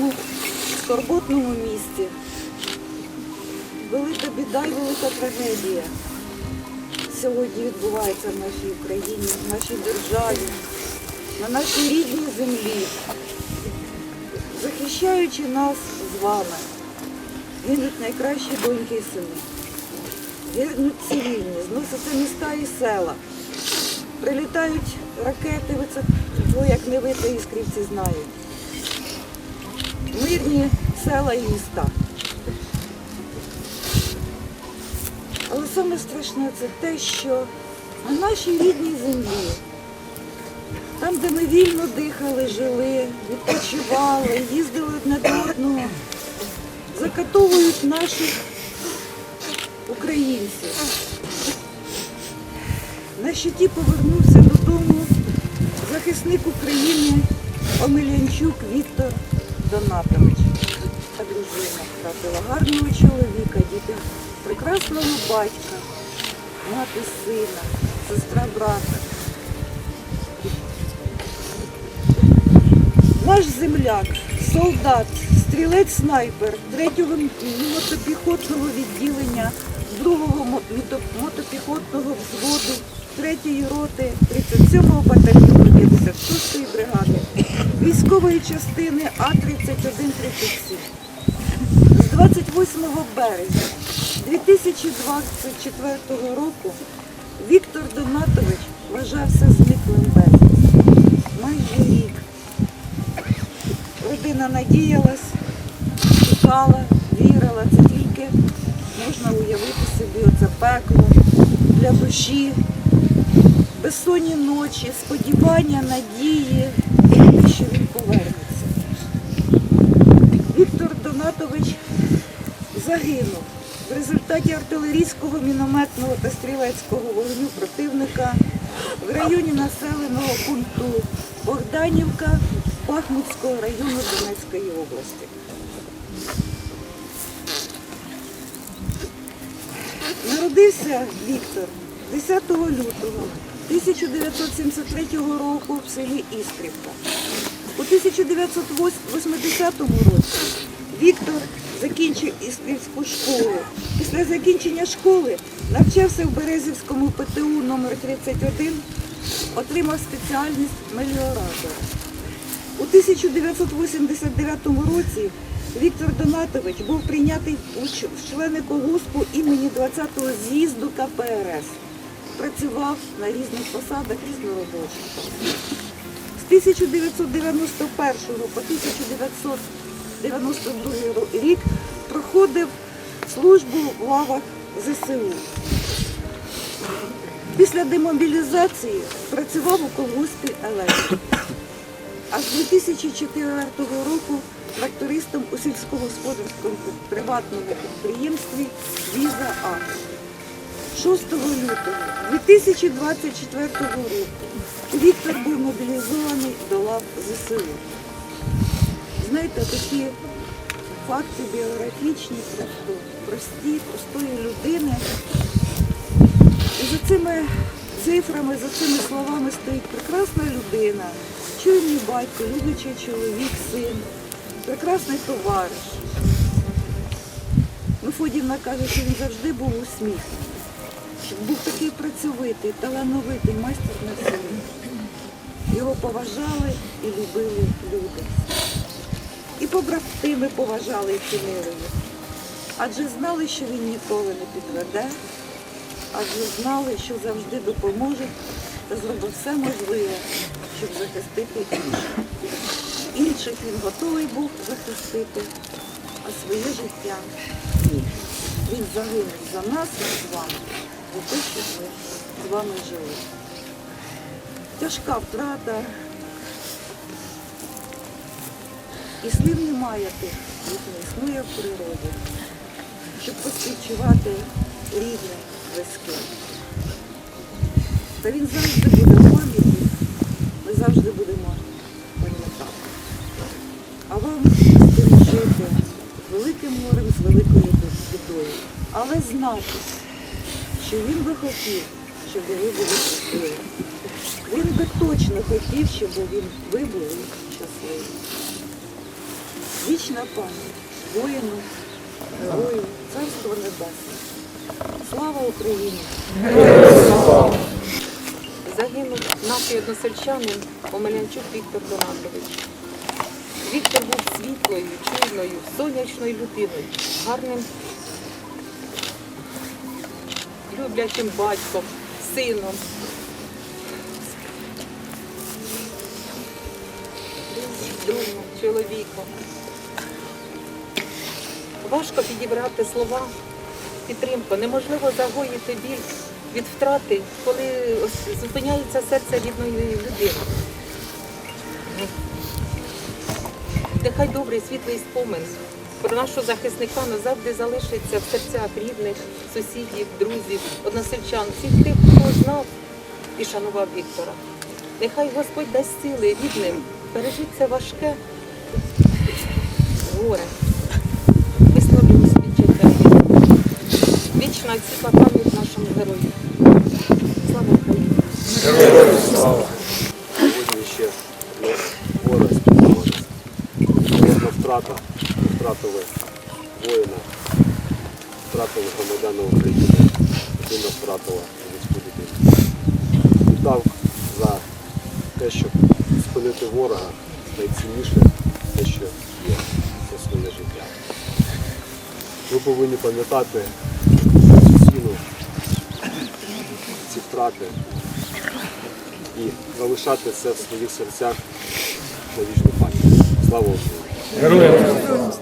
цьому скорботному місці. Велика біда і велика трагедія сьогодні відбувається в нашій Україні, в нашій державі, на нашій рідній землі, захищаючи нас з вами. Гинуть найкращі доньки і сини. Гинуть цивільні, зносяться міста і села. Прилітають ракети, ви це як не ви, та іскрівці знають. Мирні села і міста. Але саме страшне це те, що на нашій рідній землі, там, де ми вільно дихали, жили, відпочивали, їздили одне до одного, закатовують наших українців. На щиті повернувся додому захисник України Омелянчук Віктор Донатович. Та дружина втратила гарного чоловіка, діти прекрасного батька, мати сина, сестра брата. Наш земляк, солдат, стрілець-снайпер 3-го мотопіхотного відділення 2-го мотопіхотного взводу 3-ї роти 37-го батальйону 56-ї бригади військової частини А-3137. З 28 березня 2024 року Віктор Донатович вважався зниклим безвісти. Майже рік. Родина надіялась, чекала, вірила. Це тільки можна уявити собі оце пекло для душі, безсонні ночі, сподівання, надії, що він повернеться. Віктор Донатович загинув в результаті артилерійського, мінометного та стрілецького вогню противника в районі населеного пункту Богданівка Бахмутського району Донецької області. Народився Віктор 10 лютого 1973 року в селі Іскрівка. У 1980 році Віктор закінчив Іскрівську школу. Після закінчення школи навчався в Березівському ПТУ номер 31 отримав спеціальність меліоратора. У 1989 році Віктор Донатович був прийнятий в члени колгоспу імені 20-го з'їзду КПРС. Працював на різних посадах різноробочих. З 1991 по 1992 рік проходив службу в лавах ЗСУ. Після демобілізації працював у колгоспі «Електрик». А з 2004 року трактористом у сільськогосподарському приватному підприємстві Віза А. 6 лютого 2024 року Віктор був мобілізований до лав ЗСУ. Знаєте, такі факти біографічні, просто прості, простої людини. І за цими цифрами, за цими словами стоїть прекрасна людина, чуйний батько, люблячий чоловік, син, прекрасний товариш. Мефодівна каже, що він завжди був усміхнений, був такий працьовитий, талановитий майстер на все. Його поважали і любили люди. І побратими поважали і цінили. Адже знали, що він ніколи не підведе, адже знали, що завжди допоможе та зробив все можливе, щоб захистити інших. Інших він готовий був захистити, а своє життя ні. Він загинув за нас і з вами, те, щоб ми з вами жили. Тяжка втрата. І слів немає тих, їх не існує в природі, щоб поспівчувати рідне близьке. Та він завжди буде в пам'яті, ми завжди будемо пам'ятати. А вам жити великим морем з великою бідою. Але знати, що він би хотів, щоб ви були щасливі. Він би точно хотів, щоб ви були щасливі. Вічна пам'ять воїну, герою, царство небесне. Слава Україні! Загинув наш односельчанин Омелянчук Віктор Донатович. Віктор був світлою, чуйною, сонячною людиною, гарним, люблячим батьком, сином. Другом, чоловіком. Важко підібрати слова, підтримку. Неможливо загоїти біль від втрати, коли зупиняється серце рідної людини. Нехай добрий світлий спомин про нашого захисника назавжди залишиться в серцях рідних, сусідів, друзів, односельчан, всіх тих, хто знав і шанував Віктора. Нехай Господь дасть сили рідним пережити це важке горе. Висловлюємо співчуття. Вічна світла пам'ять нашому герою. Слава Україні! Слава! Сьогодні ще горе. Одна втрата. Втратили воїна, втратили громадяна України, людина втратила людську дитину. Віддав за те, щоб спинити ворога, найцінніше те, що є, це своє життя. Ви повинні пам'ятати цю ціну, ці втрати і залишати це в своїх серцях на вічну пам'ять. Слава Україні! Героям!